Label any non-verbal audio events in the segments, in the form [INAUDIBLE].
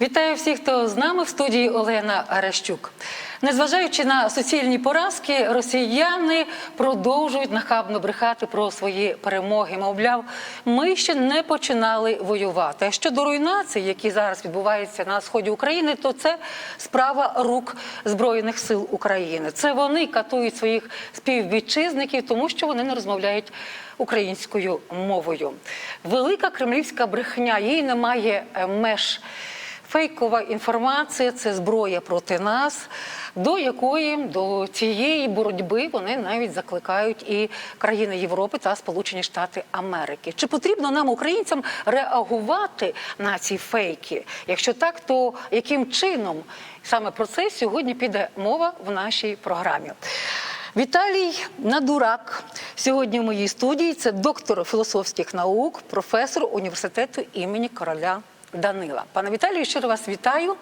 Вітаю всіх, хто з нами в студії Олена Арещук. Незважаючи на суцільні поразки, росіяни продовжують нахабно брехати про свої перемоги. Мовляв, ми ще не починали воювати. А щодо руйнацій, які зараз відбуваються на сході України, то це справа рук збройних сил України. Це вони катують своїх співвітчизників, тому що вони не розмовляють українською мовою. Велика кремлівська брехня, їй немає меж. Фейкова інформація це зброя проти нас, до якої до цієї боротьби вони навіть закликають і країни Європи та Сполучені Штати Америки. Чи потрібно нам, українцям, реагувати на ці фейки? Якщо так, то яким чином саме про це сьогодні піде мова в нашій програмі? Віталій Надурак сьогодні в моїй студії. Це доктор філософських наук, професор університету імені короля. Данила, пане Віталію, щиро вас вітаю.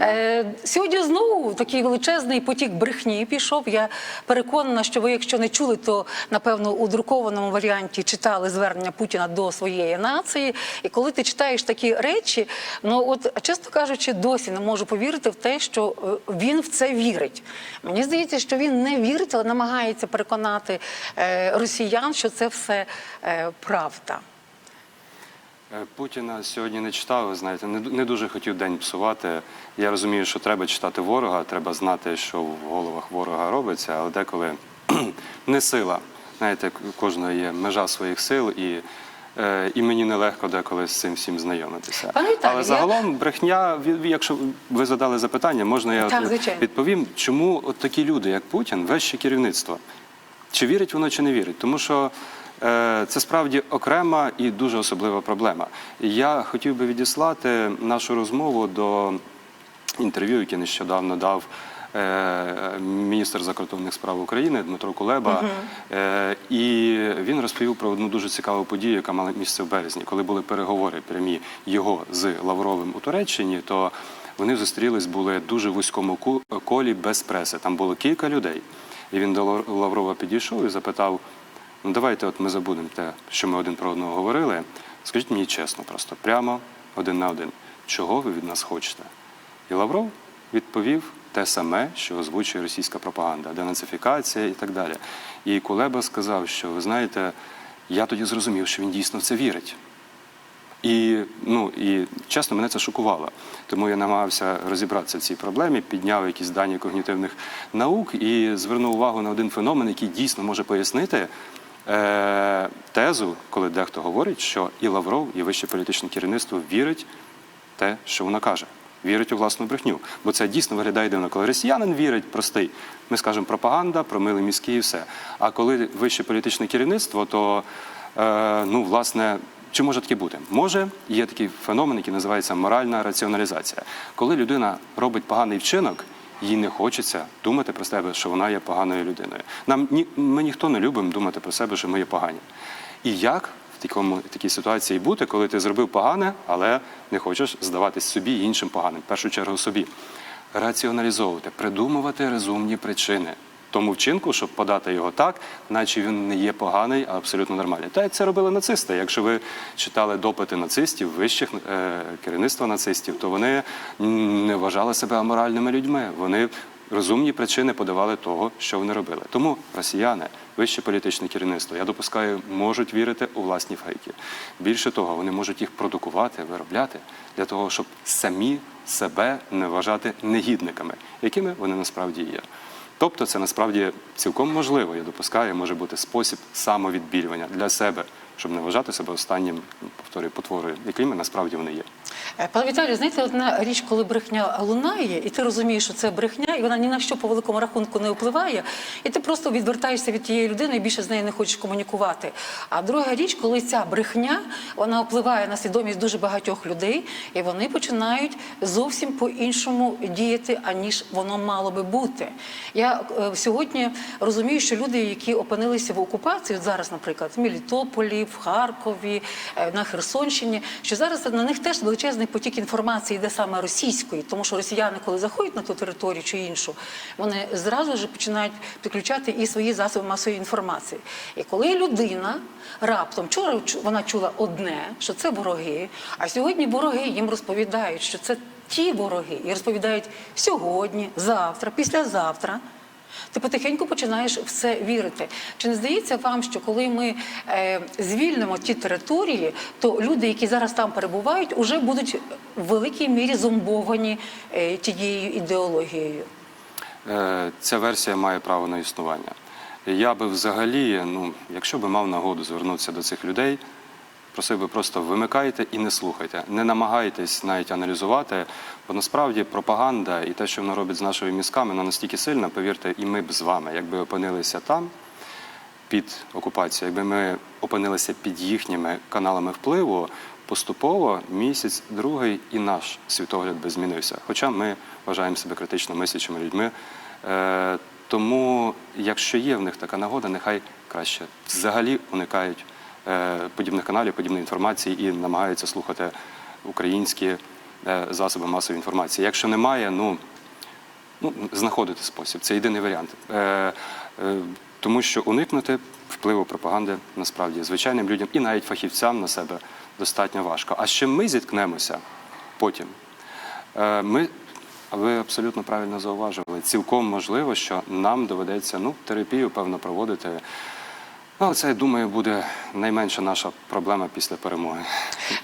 Е, сьогодні знову такий величезний потік брехні пішов. Я переконана, що ви, якщо не чули, то напевно у друкованому варіанті читали звернення Путіна до своєї нації. І коли ти читаєш такі речі, ну от чесно кажучи, досі не можу повірити в те, що е, він в це вірить. Мені здається, що він не вірить, але намагається переконати е, росіян, що це все е, правда. Е, Путіна сьогодні не читав, ви знаєте, не, дуже хотів день псувати. Я розумію, що треба читати ворога, треба знати, що в головах ворога робиться, але деколи [CLEARS THROAT] не сила. Знаєте, у кожного є межа своїх сил, і, е, і мені нелегко деколи з цим всім знайомитися. Пане Віталію, але я- загалом брехня, ві- ві- якщо ви задали запитання, можна я Так, відповім, чому от такі люди, як Путін, вище керівництво? Чи вірить воно, чи не вірить? Тому що це справді окрема і дуже особлива проблема. Я хотів би відіслати нашу розмову до інтерв'ю, яке нещодавно дав е, міністр закордонних справ України Дмитро Кулеба. Е, і він розповів про одну дуже цікаву подію, яка мала місце в березні, коли були переговори прямі його з Лавровим у Туреччині, то вони зустрілись були дуже в вузькому колі без преси. Там було кілька людей. І він до Лаврова підійшов і запитав: ну давайте, от ми забудемо те, що ми один про одного говорили. Скажіть мені чесно, просто прямо один на один, чого ви від нас хочете? І Лавров відповів те саме, що озвучує російська пропаганда, денацифікація і так далі. І Кулеба сказав, що ви знаєте, я тоді зрозумів, що він дійсно в це вірить. І, ну, і чесно, мене це шокувало. Тому я намагався розібратися в цій проблемі, підняв якісь дані когнітивних наук і звернув увагу на один феномен, який дійсно може пояснити тезу, коли дехто говорить, що і Лавров, і вище політичне керівництво вірить в те, що вона каже. Вірить у власну брехню. Бо це дійсно виглядає дивно. Коли росіянин вірить, простий, ми скажемо пропаганда, промили мізки і все. А коли вище політичне керівництво, то е, ну, власне, чи може таке бути? Може, є такий феномен, який називається моральна раціоналізація. Коли людина робить поганий вчинок, їй не хочеться думати про себе, що вона є поганою людиною. Нам ні, ми ніхто не любимо думати про себе, що ми є погані. І як в такому в такій ситуації бути, коли ти зробив погане, але не хочеш здаватись собі іншим поганим, в першу чергу собі. Раціоналізовувати, придумувати розумні причини тому вчинку, щоб подати його так, наче він не є поганий, а абсолютно нормальний. Та як це робили нацисти. Якщо ви читали допити нацистів, вищих е, керівництва нацистів, то вони не вважали себе аморальними людьми. Вони розумні причини подавали того, що вони робили. Тому росіяни, вище політичне керівництво, я допускаю, можуть вірити у власні фейки. Більше того, вони можуть їх продукувати, виробляти для того, щоб самі себе не вважати негідниками, якими вони насправді є. Тобто, це насправді цілком можливо, я допускаю, може бути спосіб самовідбілювання для себе, щоб не вважати себе останнім, повторюю, потворою, якими насправді вони є. Е, Пане Віталію, знаєте, одна річ, коли брехня лунає, і ти розумієш, що це брехня, і вона ні на що по великому рахунку не впливає, і ти просто відвертаєшся від тієї людини і більше з нею не хочеш комунікувати. А друга річ, коли ця брехня вона впливає на свідомість дуже багатьох людей, і вони починають зовсім по-іншому діяти, аніж воно мало би бути. Я е, сьогодні розумію, що люди, які опинилися в окупації, от зараз, наприклад, в Мелітополі, в Харкові, е, на Херсонщині, що зараз на них теж величезний потік інформації йде саме російської, тому що росіяни, коли заходять на ту територію чи іншу, вони зразу ж починають підключати і свої засоби масової інформації. І коли людина раптом вчора вона чула одне, що це вороги, а сьогодні вороги їм розповідають, що це ті вороги, і розповідають сьогодні, завтра, післязавтра. Ти потихеньку починаєш в це вірити. Чи не здається вам, що коли ми е, звільнимо ті території, то люди, які зараз там перебувають, уже будуть в великій мірі зомбовані е, тією ідеологією? Е, Ця версія має право на існування. Я би взагалі, ну, якщо би мав нагоду звернутися до цих людей, просив би просто вимикайте і не слухайте. Не намагайтесь навіть аналізувати, бо насправді пропаганда і те, що воно робить з нашими мізками, воно настільки сильна, повірте, і ми б з вами, якби опинилися там, під окупацією, якби ми опинилися під їхніми каналами впливу, поступово місяць, другий і наш світогляд би змінився. Хоча ми вважаємо себе критично мислячими людьми. Е, тому, якщо є в них така нагода, нехай краще взагалі уникають подібних каналів, подібної інформації і намагаються слухати українські е, засоби масової інформації. Якщо немає, ну ну, знаходити спосіб. Це єдиний варіант. Е, е, тому що уникнути впливу пропаганди насправді звичайним людям і навіть фахівцям на себе достатньо важко. А чим ми зіткнемося потім? Е, ми, ви абсолютно правильно зауважували, цілком можливо, що нам доведеться ну, терапію, певно, проводити. Ну, це, я думаю, буде найменша наша проблема після перемоги.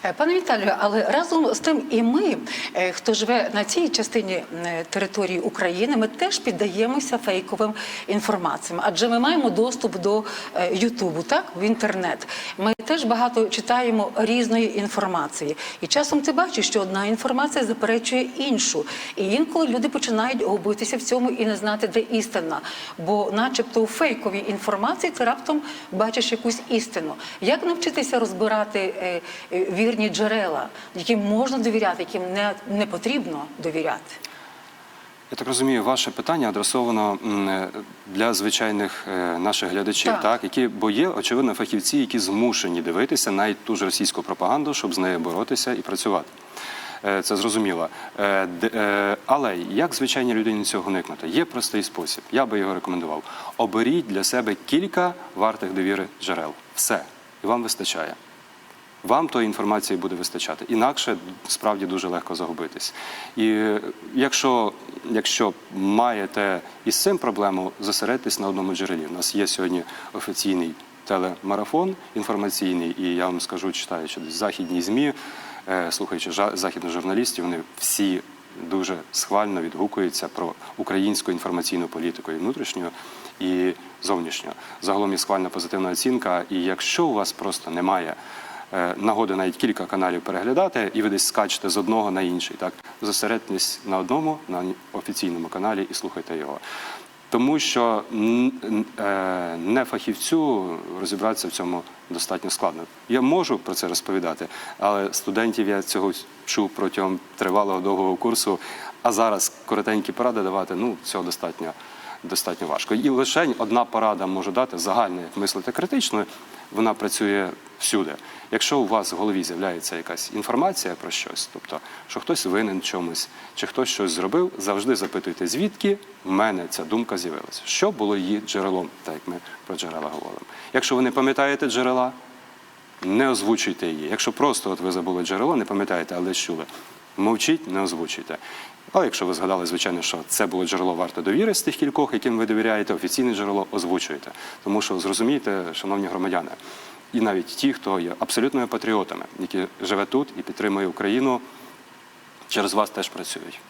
Е, Пане Віталію, але разом з тим і ми, е, хто живе на цій частині е, території України, ми теж піддаємося фейковим інформаціям, адже ми маємо доступ до Ютубу, так в інтернет. Ми теж багато читаємо різної інформації, і часом ти бачиш, що одна інформація заперечує іншу, і інколи люди починають губитися в цьому і не знати, де істина. Бо, начебто, у фейковій інформації ти раптом бачиш якусь істину. Як навчитися розбирати е, е, вірні джерела, яким можна довіряти, яким не, не потрібно довіряти? Я так розумію, ваше питання адресовано е, для звичайних наших глядачів, Так. так. які бо є очевидно фахівці, які змушені дивитися навіть ту ж російську пропаганду, щоб з нею боротися і працювати. Е, Це зрозуміло. Е, е, Але як звичайній людині цього уникнути? Є простий спосіб. Я би його рекомендував. Оберіть для себе кілька вартих довіри джерел. Все. І вам вистачає. Вам тої інформації буде вистачати. Інакше справді дуже легко загубитись. І якщо, якщо маєте із цим проблему, зосередьтесь на одному джерелі. У нас є сьогодні офіційний телемарафон інформаційний, і я вам скажу, читаючи десь західні ЗМІ, слухаючи жа- західних журналістів, вони всі дуже схвально відгукуються про українську інформаційну політику і внутрішню, і зовнішню. Загалом є схвальна позитивна оцінка. І якщо у вас просто немає е, нагоди навіть кілька каналів переглядати, і ви десь скачете з одного на інший. Так зосередьтесь на одному, на офіційному каналі і слухайте його. Тому що е, не фахівцю розібратися в цьому достатньо складно. Я можу про це розповідати, але студентів я цього чув протягом тривалого довгого курсу. А зараз коротенькі поради давати ну цього достатньо достатньо важко. І лише одна порада може дати загальне мислити критично, вона працює всюди. Якщо у вас в голові з'являється якась інформація про щось, тобто, що хтось винен чомусь, чи хтось щось зробив, завжди запитуйте, звідки в мене ця думка з'явилася, що було її джерелом, так як ми про джерела говоримо. Якщо ви не пам'ятаєте джерела, не озвучуйте її. Якщо просто от ви забули джерело, не пам'ятаєте, але чули, мовчіть, не озвучуйте. Але якщо ви згадали, звичайно, що це було джерело варто довіри з тих кількох, яким ви довіряєте, офіційне джерело озвучуєте. Тому що зрозумійте, шановні громадяни, і навіть ті, хто є абсолютними патріотами, які живе тут і підтримує Україну, через вас теж працюють.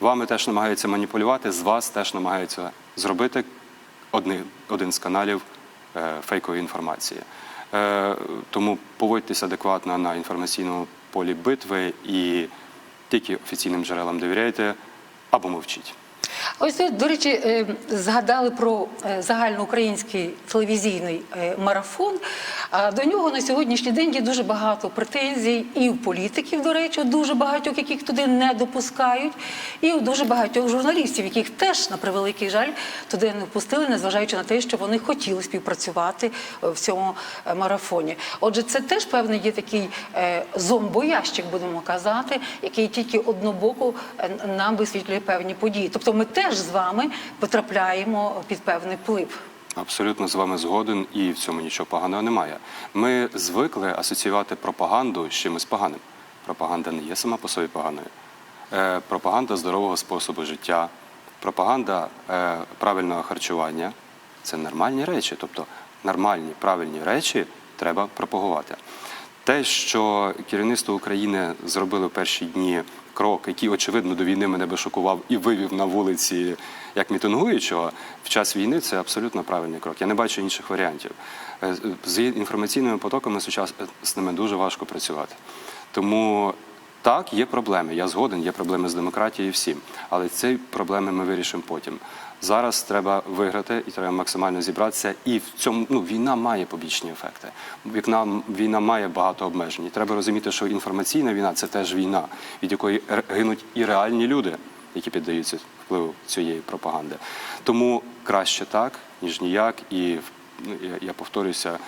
Вами теж намагаються маніпулювати, з вас теж намагаються зробити одни, один з каналів е, фейкової інформації. Е, тому поводьтеся адекватно на інформаційному полі битви і тільки офіційним джерелам довіряйте або мовчіть. Ось до речі, е, згадали про е, загальноукраїнський телевізійний е, марафон. До нього на сьогоднішній день є дуже багато претензій і в політиків, до речі, дуже багатьох, яких туди не допускають, і у дуже багатьох журналістів, яких теж на превеликий жаль туди не впустили, незважаючи на те, що вони хотіли співпрацювати в цьому е, марафоні. Отже, це теж певний є такий е, зомбоящик, будемо казати, який тільки однобоко е, нам висвітлює певні події. Тобто ми теж з вами потрапляємо під певний вплив. Абсолютно з вами згоден, і в цьому нічого поганого немає. Ми звикли асоціювати пропаганду з чимось поганим. Пропаганда не є сама по собі поганою. Е, пропаганда здорового способу життя, пропаганда е, правильного харчування це нормальні речі. Тобто нормальні, правильні речі треба пропагувати. Те, що керівництво України зробило в перші дні крок, який, очевидно, до війни мене би шокував і вивів на вулиці як мітингуючого, в час війни це абсолютно правильний крок. Я не бачу інших варіантів. Е, З інформаційними потоками сучасними дуже важко працювати. Тому так, є проблеми. Я згоден, є проблеми з демократією всім. Але ці проблеми ми вирішимо потім. Зараз треба виграти і треба максимально зібратися. І в цьому ну, війна має побічні ефекти. Вікна, війна має багато обмежень. Треба розуміти, що інформаційна війна це теж війна, від якої гинуть і реальні люди, які піддаються впливу цієї пропаганди. Тому краще так, ніж ніяк. І ну, я, я повторюся,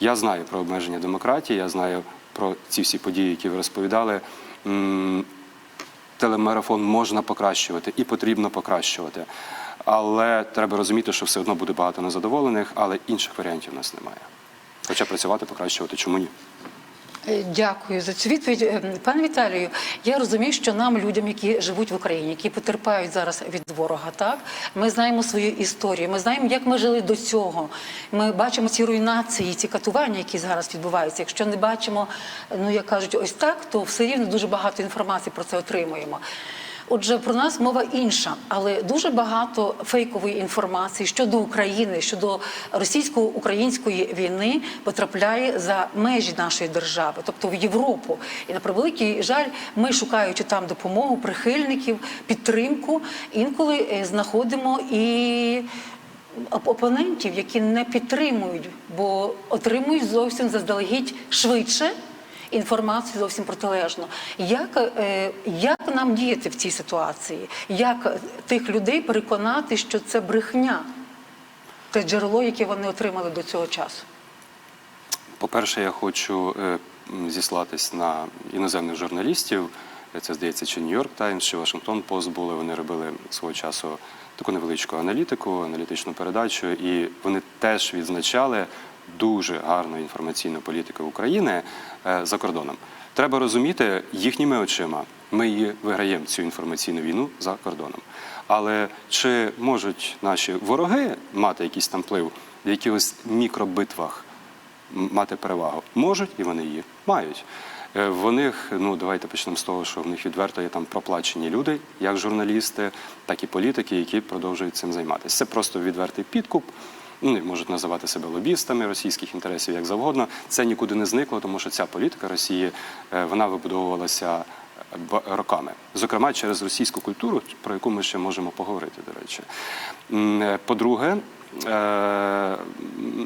я знаю про обмеження демократії, я знаю про ці всі події, які ви розповідали. Телемарафон можна покращувати і потрібно покращувати. Але треба розуміти, що все одно буде багато незадоволених, але інших варіантів у нас немає. Хоча працювати, покращувати, чому ні? Е, Дякую за цю відповідь. Е, Пане Віталію, я розумію, що нам, людям, які живуть в Україні, які потерпають зараз від ворога, так ми знаємо свою історію. Ми знаємо, як ми жили до цього. Ми бачимо ці руйнації, ці катування, які зараз відбуваються. Якщо не бачимо, ну як кажуть, ось так, то все рівно дуже багато інформації про це отримуємо. Отже, про нас мова інша, але дуже багато фейкової інформації щодо України, щодо російсько-української війни потрапляє за межі нашої держави, тобто в Європу. І на превеликий жаль, ми шукаючи там допомогу, прихильників, підтримку, інколи е, знаходимо і опонентів, які не підтримують, бо отримують зовсім заздалегідь швидше інформацію зовсім протилежно. Як, е, як нам діяти в цій ситуації? Як тих людей переконати, що це брехня, те джерело, яке вони отримали до цього часу? По-перше, я хочу е, зіслатись на іноземних журналістів. Це здається, чи Нью-Йорк Таймс, чи Вашингтон Пост були. Вони робили свого часу таку невеличку аналітику, аналітичну передачу, і вони теж відзначали дуже гарну інформаційну політику України е, за кордоном. Треба розуміти їхніми очима. Ми її виграємо цю інформаційну війну за кордоном. Але чи можуть наші вороги мати якийсь там вплив в якихось мікробитвах? мати перевагу. Можуть і вони її мають. Е, В них, ну давайте почнемо з того, що в них відверто є там проплачені люди, як журналісти, так і політики, які продовжують цим займатися. Це просто відвертий підкуп. Ну, можуть називати себе лобістами російських інтересів як завгодно. Це нікуди не зникло, тому що ця політика Росії е, вона вибудовувалася е, роками, зокрема через російську культуру, про яку ми ще можемо поговорити. До речі, е, по-друге,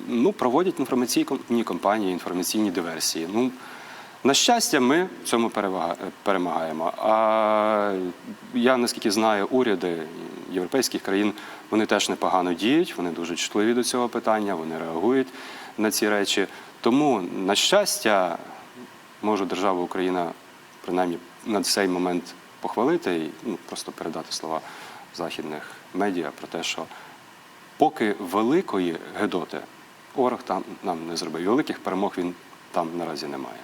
ну, проводять інформаційні кампанії, інформаційні диверсії. Ну, на щастя, ми в цьому е, перемагаємо. А я наскільки знаю, уряди європейських країн вони теж непогано діють, вони дуже чутливі до цього питання, вони реагують на ці речі. Тому, на щастя, можу державу Україна принаймні на цей момент похвалити і ну, просто передати слова західних медіа про те, що поки великої Гедоти ворог там нам не зробив. Великих перемог він там наразі немає.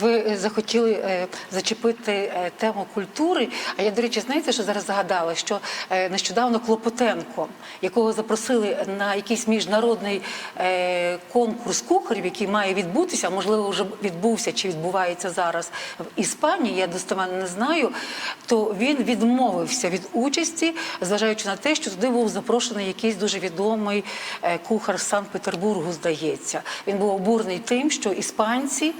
Ви е, захотіли е, зачепити е, тему культури. А я, до речі, знаєте, що зараз згадала, що нещодавно Клопотенко, якого запросили на якийсь міжнародний конкурс кухарів, який має відбутися, можливо, вже відбувся чи відбувається зараз в Іспанії, я достеменно не знаю, то він відмовився від участі, зважаючи на те, що туди був запрошений якийсь дуже відомий кухар з Санкт-Петербургу, здається. Він був обурений тим, що іспанці.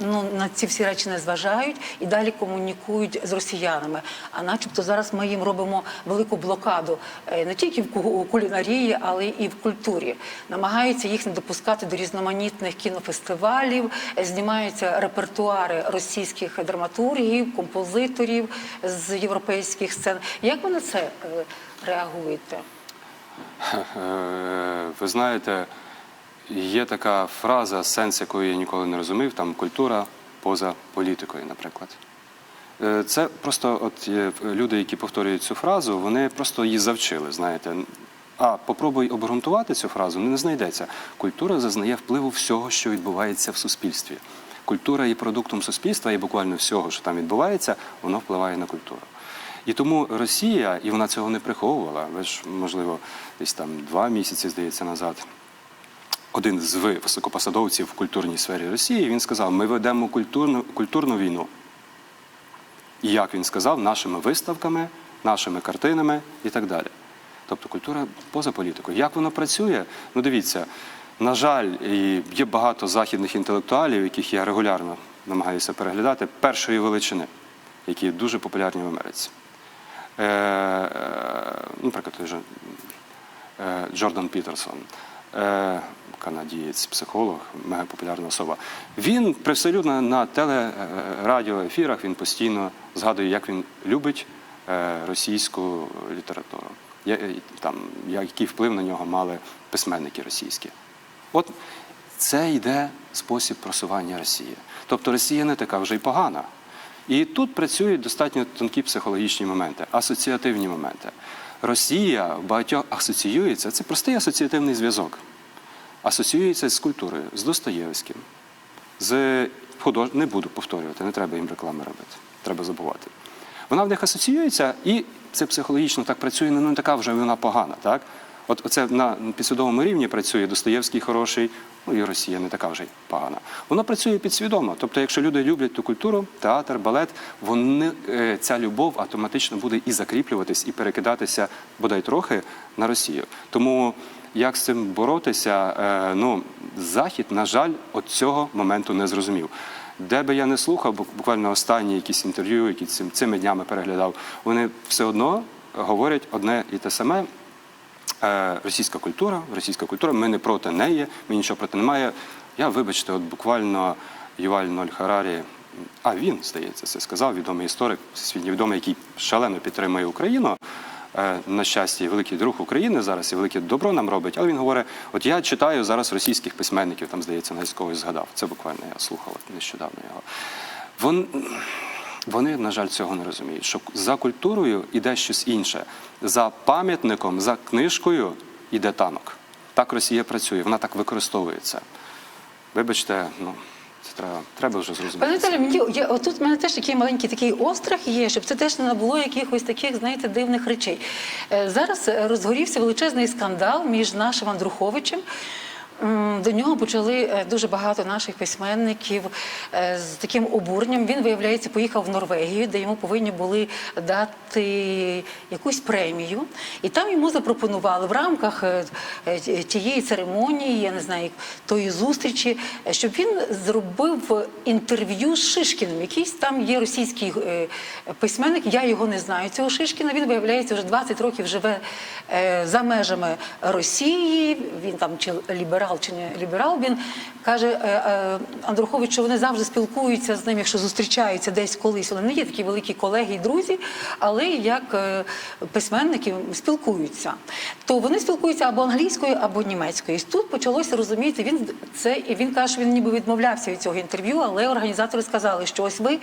Ну на ці всі речі не зважають і далі комунікують з росіянами. А начебто зараз ми їм робимо велику блокаду е, не тільки в кулінарії, але і в культурі. Намагаються їх не допускати до різноманітних кінофестивалів, е, знімаються репертуари російських драматургів, композиторів з європейських сцен. Як ви на це е, реагуєте? Ви знаєте, є така фраза, сенс якої я ніколи не розумів, там культура поза політикою, наприклад. Е, Це просто от люди, які повторюють цю фразу, вони просто її завчили, знаєте. А попробуй обґрунтувати цю фразу, не знайдеться. Культура зазнає впливу всього, що відбувається в суспільстві. Культура є продуктом суспільства, і буквально всього, що там відбувається, воно впливає на культуру. І тому Росія, і вона цього не приховувала. Ви ж, можливо, десь там два місяці, здається, назад. Один з високопосадовців в культурній сфері Росії він сказав: ми ведемо культурну, культурну війну. І як він сказав, нашими виставками, нашими картинами і так далі. Тобто культура поза політикою. Як воно працює? Ну дивіться, на жаль, є багато західних інтелектуалів, яких я регулярно намагаюся переглядати, першої величини, які дуже популярні в Америці. Е, е, наприклад, е, Джордан Пітерсон, канадієць, психолог, мегапопулярна особа. Він привселюдно на телерадіоефірах він постійно згадує, як він любить е, російську літературу, е, там, який вплив на нього мали письменники російські. От це йде спосіб просування Росії. Тобто Росія не така вже й погана. І тут працюють достатньо тонкі психологічні моменти, асоціативні моменти. Росія в багатьох асоціюється, це простий асоціативний зв'язок. Асоціюється з культурою, з Достоєвським, з худож... не буду повторювати, не треба їм реклами робити, треба забувати. Вона в них асоціюється, і це психологічно так працює, ну не така вже вона погана. Так? От це на підсвідомому рівні працює Достоєвський хороший, ну і Росія не така вже й погана. Воно працює підсвідомо. Тобто, якщо люди люблять ту культуру, театр, балет, вони, е, ця любов автоматично буде і закріплюватись, і перекидатися бодай трохи на Росію. Тому як з цим боротися? Е, Ну, Захід, на жаль, от цього моменту не зрозумів. Де би я не слухав, бу- буквально останні якісь інтерв'ю, які цим, цими днями переглядав, вони все одно говорять одне і те саме. Е, Російська культура, російська культура, ми не проти неї, ми нічого проти немає. Я, вибачте, от буквально Юваль Ноль Харарі, а він, здається, це сказав, відомий історик, всесвітньо відомий, який шалено підтримує Україну. Е, На щастя, великий друг України зараз і велике добро нам робить. Але він говорить: от я читаю зараз російських письменників, там, здається, навіть когось згадав. Це буквально я слухав нещодавно його. Вон, вони, на жаль, цього не розуміють. Що за культурою іде щось інше. За пам'ятником, за книжкою іде танок. Так Росія працює, вона так використовує це. Вибачте, ну треба, треба вже зрозуміти. Пане мені я отут в мене теж такий маленький такий острах є, щоб це теж не набуло якихось таких, знаєте, дивних речей. Е, Зараз розгорівся величезний скандал між нашим Андруховичем. До нього почали е, дуже багато наших письменників е, з таким обуренням. Він, виявляється, поїхав в Норвегію, де йому повинні були дати якусь премію. І там йому запропонували в рамках е, тієї церемонії, я не знаю, тої зустрічі, щоб він зробив інтерв'ю з Шишкіним. Якийсь там є російський письменник. Я його не знаю. Цього Шишкіна. Він виявляється вже 20 років живе за межами Росії. Він там чи ліберал, чи не ліберал. Він каже е, е, Андрухович, що вони завжди спілкуються з ним, якщо зустрічаються десь колись. Вони не є такі великі колеги і друзі, але як е, письменники спілкуються. То вони спілкуються або англійською, або німецькою. І тут почалося розуміти. Він це і він каже, що він ніби відмовлявся від цього інтерв'ю, але організатори сказали, що ось ви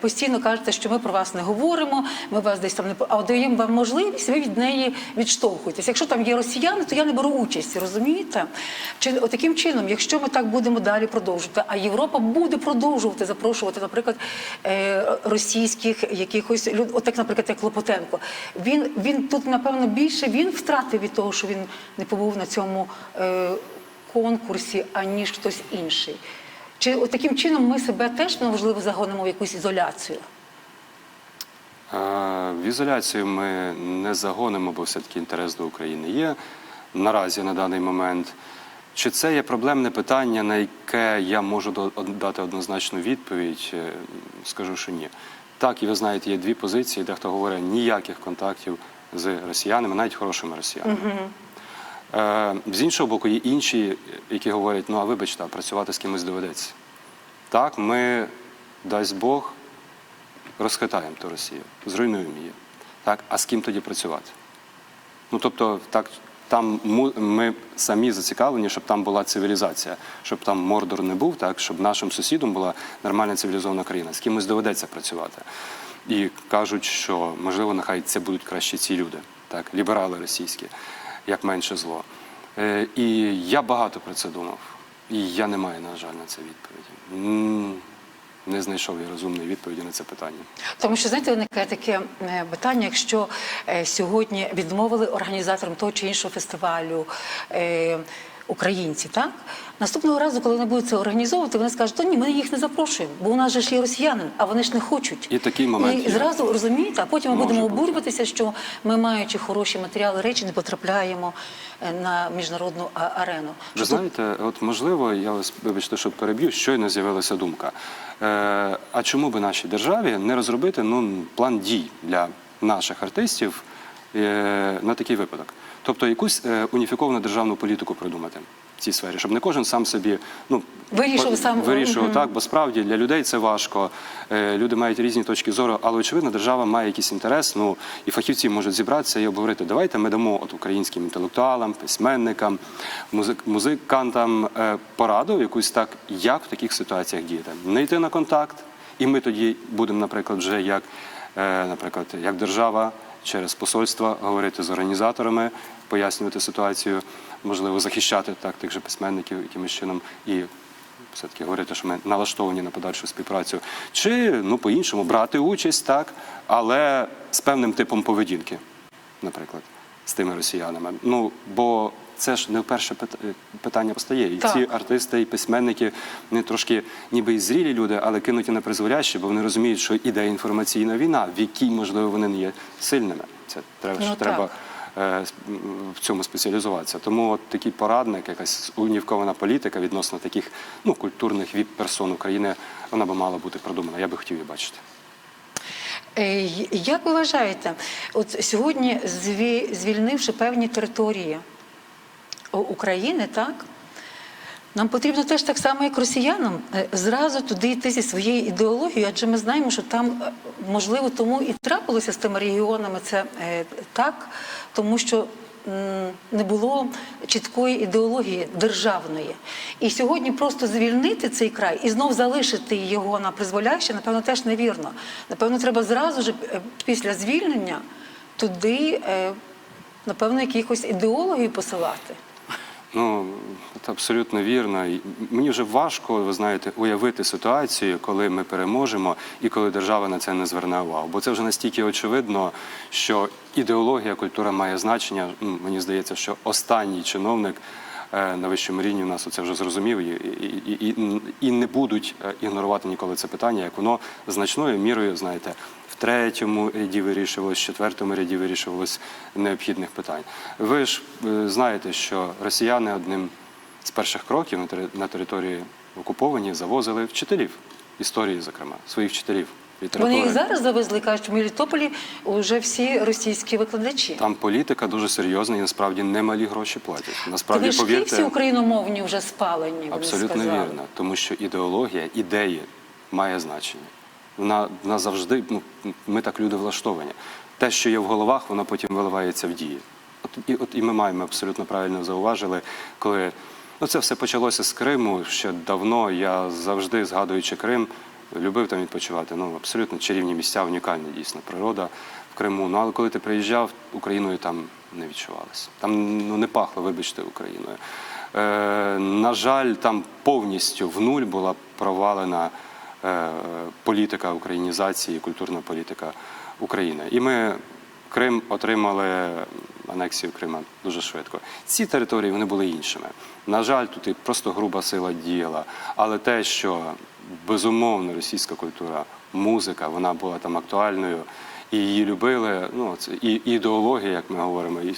постійно кажете, що ми про вас не говоримо. Ми вас десь там не а даємо вам можливість, ви від неї відштовхуєтесь. Якщо там є росіяни, то я не беру участі, розумієте? Чи таким чином, якщо ми так будемо далі продовжувати, а Європа буде продовжувати запрошувати, наприклад, е, російських якихось люд, от так, наприклад, як Клопотенко. Він він тут, напевно, більше він втратив від того, що він не побув на цьому е, конкурсі, аніж хтось інший. Чи таким чином ми себе теж можливо загонимо в якусь ізоляцію? В ізоляцію ми не загонимо, бо все-таки інтерес до України є наразі на даний момент. Чи це є проблемне питання, на яке я можу дати однозначну відповідь? Е, Скажу, що ні. Так, і ви знаєте, є дві позиції, дехто говорить ніяких контактів з росіянами, навіть хорошими росіянами. Е, З іншого боку, є інші, які говорять: ну а вибачте, працювати з кимось доведеться. Так, ми, дасть Бог, розхитаємо ту Росію, зруйнуємо її. Так, а з ким тоді працювати? Ну тобто, так там ми самі зацікавлені, щоб там була цивілізація, щоб там мордор не був, так щоб нашим сусідом була нормальна цивілізована країна. З кимось доведеться працювати. І кажуть, що можливо, нехай це будуть краще ці люди, так, ліберали російські, як менше зло. Е, і я багато про це думав. І я не маю, на жаль, на це відповіді. Не знайшов я розумної відповіді на це питання. Тому що знаєте, виникає таке е, питання, якщо е, сьогодні відмовили організаторам того чи іншого фестивалю. Українці, так наступного разу, коли вони будуть це організовувати, вони скажуть, то ні, ми їх не запрошуємо, бо у нас же ж є росіянин, а вони ж не хочуть. І такий момент І є. зразу розумієте, а потім ми Може будемо бути. обурюватися, що ми, маючи хороші матеріали, речі, не потрапляємо е, на міжнародну арену. Ви Що тут знаєте, от можливо, я вас вибачте, що переб'ю, щойно з'явилася думка. Е, а чому би нашій державі не розробити ну, план дій для наших артистів е, на такий випадок? Тобто якусь е, уніфіковану державну політику придумати в цій сфері, щоб не кожен сам собі ну Вирішив сам. вирішував Мгм. так, бо справді для людей це важко. Е, Люди мають різні точки зору, але очевидно, держава має якийсь інтерес. Ну і фахівці можуть зібратися і обговорити. Давайте ми дамо от українським інтелектуалам, письменникам, музик, музикантам е, пораду якусь так, як в таких ситуаціях діяти. Не йти на контакт, і ми тоді будемо, наприклад, вже як, е, наприклад, як держава через посольства говорити з організаторами, пояснювати ситуацію, можливо, захищати так тих же письменників якимось чином і все-таки говорити, що ми налаштовані на подальшу співпрацю, чи ну по-іншому брати участь, так, але з певним типом поведінки, наприклад, з тими росіянами. Ну бо це ж не вперше питання постає. І Так. ці артисти і письменники вони трошки ніби і зрілі люди, але кинуті на призволяще, бо вони розуміють, що іде інформаційна війна, в якій можливо вони не є сильними. Це треба Ну, треба е, в цьому спеціалізуватися. Тому от такий порадник, якась уніфікована політика відносно таких ну, культурних віп-персон України, вона би мала бути продумана. Я би хотів її бачити. Е, Як ви вважаєте, от сьогодні, зві- звільнивши певні території України, так? Нам потрібно теж так само, як росіянам, е, зразу туди йти зі своєю ідеологією, адже ми знаємо, що там, е, можливо, тому і трапилося з тими регіонами це е, так, тому що не було чіткої ідеології державної. І сьогодні просто звільнити цей край і знов залишити його на призволяще, напевно, теж невірно. Напевно, треба зразу ж після звільнення туди, напевно, якихось ідеологію посилати. Ну, це абсолютно вірно. Мені вже важко, ви знаєте, уявити ситуацію, коли ми переможемо і коли держава на це не зверне увагу. Бо це вже настільки очевидно, що ідеологія, культура має значення. Ну, Мені здається, що останній чиновник е, на вищому рівні в нас це вже зрозумів і, і, і, і, не будуть е, ігнорувати ніколи це питання, як воно значною мірою, знаєте, третьому ряді вирішувалось, в четвертому ряді вирішувалось необхідних питань. Ви ж е, знаєте, що росіяни одним з перших кроків на території окуповані завозили вчителів історії, зокрема, своїх вчителів. Вони їх зараз завезли, кажуть, в Мелітополі вже всі російські викладачі. Там політика дуже серйозна і насправді немалі гроші платять. Насправді, Книжки повірте, всі україномовні вже спалені. вони Абсолютно сказали. вірно, тому що ідеологія, ідеї має значення. Вона, вона завжди, ну, ми так люди влаштовані. Те, що є в головах, воно потім виливається в дії. От і, от і ми маємо абсолютно правильно зауважили, коли ну, це все почалося з Криму ще давно. Я завжди, згадуючи Крим, любив там відпочивати. Ну, абсолютно чарівні місця, унікальна дійсно природа в Криму. Ну, але коли ти приїжджав, Україною там не відчувалося. Там ну, не пахло, вибачте, Україною. Е, на жаль, там повністю в нуль була провалена політика українізації, культурна політика України. І ми Крим отримали анексію Крима дуже швидко. Ці території вони були іншими. На жаль, тут і просто груба сила діяла. Але те, що безумовно російська культура, музика, вона була там актуальною, і її любили. Ну це і, і ідеологія, як ми говоримо, і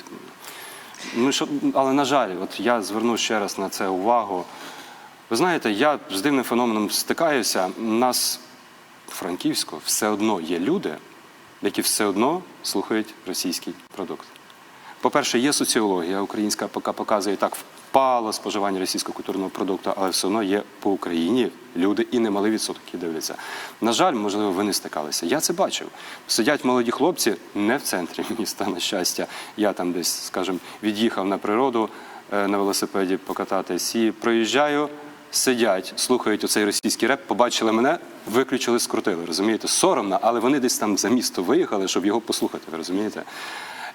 Ну, що, але на жаль, от я зверну ще раз на це увагу. Ви знаєте, я з дивним феноменом стикаюся. У нас в Франківську все одно є люди, які все одно слухають російський продукт. По-перше, є соціологія українська, яка показує так впало споживання російського культурного продукту, але все одно є по Україні люди і немалий відсоток, які дивляться. На жаль, можливо, ви не стикалися. Я це бачив. Сидять молоді хлопці не в центрі [LAUGHS] міста, на щастя. Я там десь, скажімо, від'їхав на природу е, на велосипеді покататись і проїжджаю. Сидять, слухають оцей російський реп, побачили мене, виключили, скрутили. Розумієте, соромно, але вони десь там за місто виїхали, щоб його послухати. Розумієте?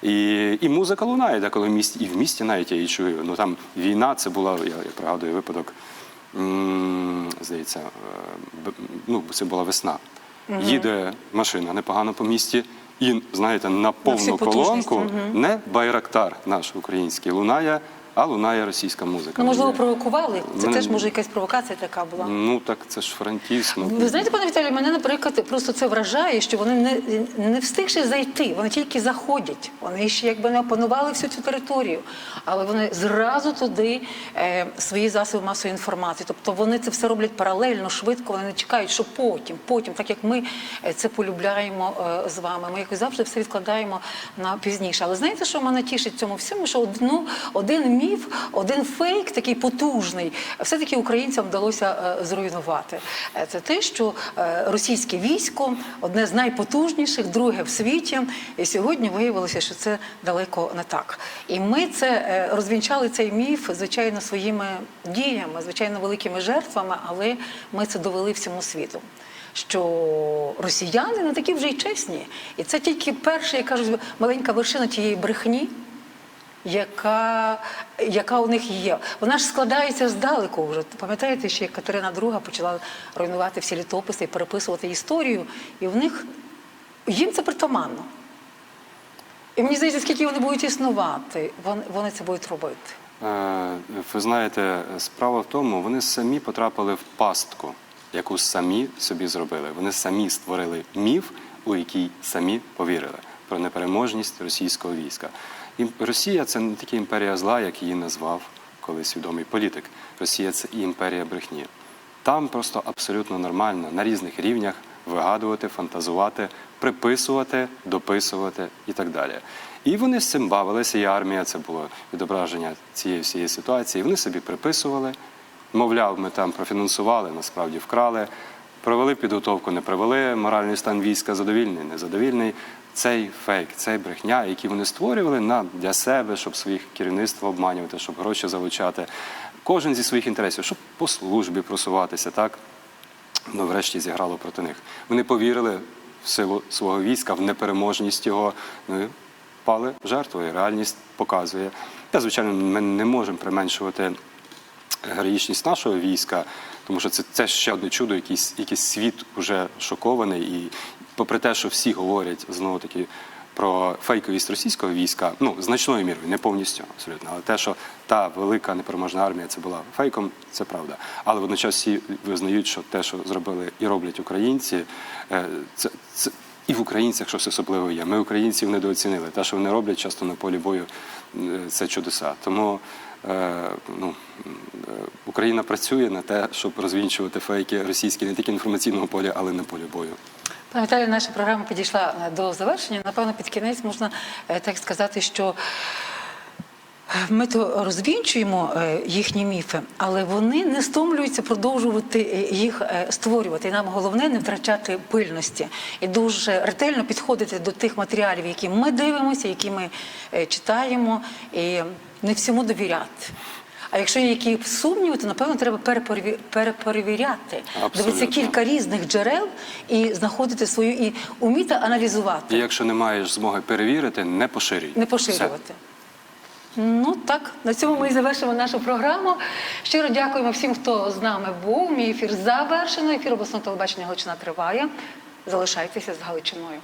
І, і музика лунає деколи в місті, і в місті навіть я її чую. Ну там війна, це була, я, я пригадую випадок, м, здається, е, ну, це була весна. Їде машина непогано по місті, і, знаєте, на повну потужність, колонку не байрактар наш український лунає, а лунає російська музика. Ну, можливо, провокували. Це Мене- теж може якась провокація така була. Ну так це ж Франківськ. Ну, Ви знаєте, пане Віталію, мене, наприклад, просто це вражає, що вони не, не встигши зайти, вони тільки заходять. Вони ще якби не опанували всю цю територію, але вони зразу туди е, свої засоби масової інформації. Тобто вони це все роблять паралельно, швидко. Вони не чекають, що потім, потім, так як ми е, це полюбляємо е, з вами. Ми якось завжди все відкладаємо на пізніше. Але знаєте, що мене тішить в цьому всьому? Що одну, один міф, один фейк такий потужний, все-таки українцям вдалося е, зруйнувати. Е, Це те, що е, російське військо одне з найпотужніших, друге в світі. І сьогодні виявилося, що це далеко не так. І ми це розвінчали цей міф, звичайно, своїми діями, звичайно, великими жертвами, але ми це довели всьому світу. Що росіяни не такі вже й чесні, і це тільки перша, як кажуть, маленька вершина тієї брехні, яка, яка у них є. Вона ж складається здалеку вже. Пам'ятаєте, що Катерина II почала руйнувати всі літописи і переписувати історію, і в них їм це притаманно. І мені здається, скільки вони будуть існувати, вони, вони це будуть робити. Е, Ви знаєте, справа в тому, вони самі потрапили в пастку, яку самі собі зробили. Вони самі створили міф, у який самі повірили про непереможність російського війська. Росія це не тільки імперія зла, як її назвав колись відомий політик. Росія це і імперія брехні. Там просто абсолютно нормально на різних рівнях вигадувати, фантазувати, приписувати, дописувати і так далі. І вони з цим бавилися, і армія це було відображення цієї всієї ситуації. Вони собі приписували. Мовляв, ми там профінансували, насправді вкрали, провели підготовку, не провели. Моральний стан війська задовільний, незадовільний. Цей фейк, цей брехня, які вони створювали на для себе, щоб своїх керівництво обманювати, щоб гроші залучати. Кожен зі своїх інтересів, щоб по службі просуватися, так ну, врешті зіграло проти них. Вони повірили в силу свого війська, в непереможність його. Ну і пали жертвою. Реальність показує. Та, звичайно, ми не можемо применшувати героїчність нашого війська, тому що це, це ще одне чудо, якийсь, світ уже шокований. І попри те, що всі говорять знову таки про фейковість російського війська, ну значною мірою, не повністю абсолютно, але те, що та велика непереможна армія це була фейком, це правда. Але водночас всі визнають, що те, що зробили і роблять українці, е, це, це і в українцях щось особливе є. Ми українців недооцінили. Те, що вони роблять часто на полі бою, е, це чудеса. Тому е, ну, е, Україна працює на те, щоб розвінчувати фейки російські не тільки в інформаційному полі, але й на полі бою. Пане Віталію, наша програма підійшла е, до завершення. Напевно, під кінець можна е, так сказати, що ми то розвінчуємо е, їхні міфи, але вони не стомлюються продовжувати їх створювати. І нам головне не втрачати пильності і дуже ретельно підходити до тих матеріалів, які ми дивимося, які ми читаємо, і не всьому довіряти. А якщо є які сумніви, то напевно треба перепереві- переперевіряти, дивитися кілька різних джерел і знаходити свою і уміти аналізувати, І якщо не маєш змоги перевірити, не поширюй. не Все. поширювати. Ну так, на цьому ми і завершимо нашу програму. Щиро дякуємо всім, хто з нами був. Мій ефір завершено. Ефір обласного телебачення Галичина триває. Залишайтеся з Галичиною.